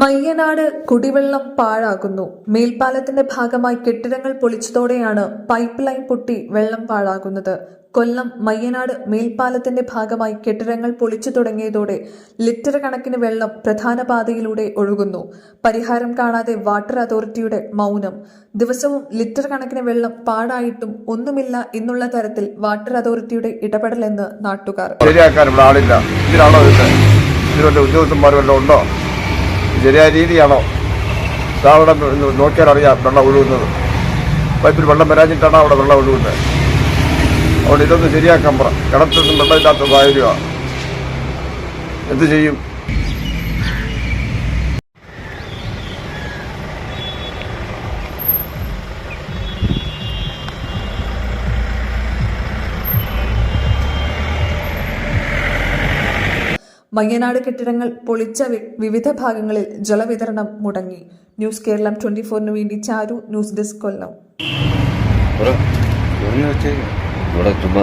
മയ്യനാട് കുടിവെള്ളം പാഴാകുന്നു. മേൽപ്പാലത്തിന്റെ ഭാഗമായി കെട്ടിടങ്ങൾ പൊളിച്ചതോടെയാണ് പൈപ്പ് ലൈൻ പൊട്ടി വെള്ളം പാഴാകുന്നത്. കൊല്ലം മയ്യനാട് മേൽപ്പാലത്തിന്റെ ഭാഗമായി കെട്ടിടങ്ങൾ പൊളിച്ചു തുടങ്ങിയതോടെ ലിറ്റർ കണക്കിന് വെള്ളം പ്രധാന പാതയിലൂടെ ഒഴുകുന്നു. പരിഹാരം കാണാതെ വാട്ടർ അതോറിറ്റിയുടെ മൗനം. ദിവസവും ലിറ്റർ കണക്കിന് വെള്ളം പാടായിട്ടും ഒന്നുമില്ല എന്നുള്ള തരത്തിൽ വാട്ടർ അതോറിറ്റിയുടെ ഇടപെടലെന്ന് നാട്ടുകാർ. ശരിയാക്കാൻ ആളില്ല. ഇതിനാണോ ഇത്? ഇതിന് ഉദ്യോഗസ്ഥന്മാർ വല്ലതും ഉണ്ടോ? ശരിയായ രീതിയാണോ? അവിടെ നോക്കിയാൽ അറിയാം വെള്ളം ഒഴുകുന്നത്. പൈപ്പിൽ വെള്ളം വരാഞ്ഞിട്ടാണ് അവിടെ വെള്ളം ഒഴുകുന്നത്. അതുകൊണ്ട് ഇതൊന്ന് ശരിയാക്കാൻ പറ. കിണറ്റൊന്നും വെള്ളമില്ലാത്ത സാഹചര്യമാണ് എന്ത് ചെയ്യും? മയ്യനാട് കെട്ടിടങ്ങൾ പൊളിച്ച വിവിധ ഭാഗങ്ങളിൽ ജലവിതരണം മുടങ്ങി. ന്യൂസ് കേരളം ട്വന്റി ഫോറിന് വേണ്ടി ചാരു ന്യൂസ് ഡെസ്ക് കൊല്ലം. ഇവിടെ ചുമ്മാ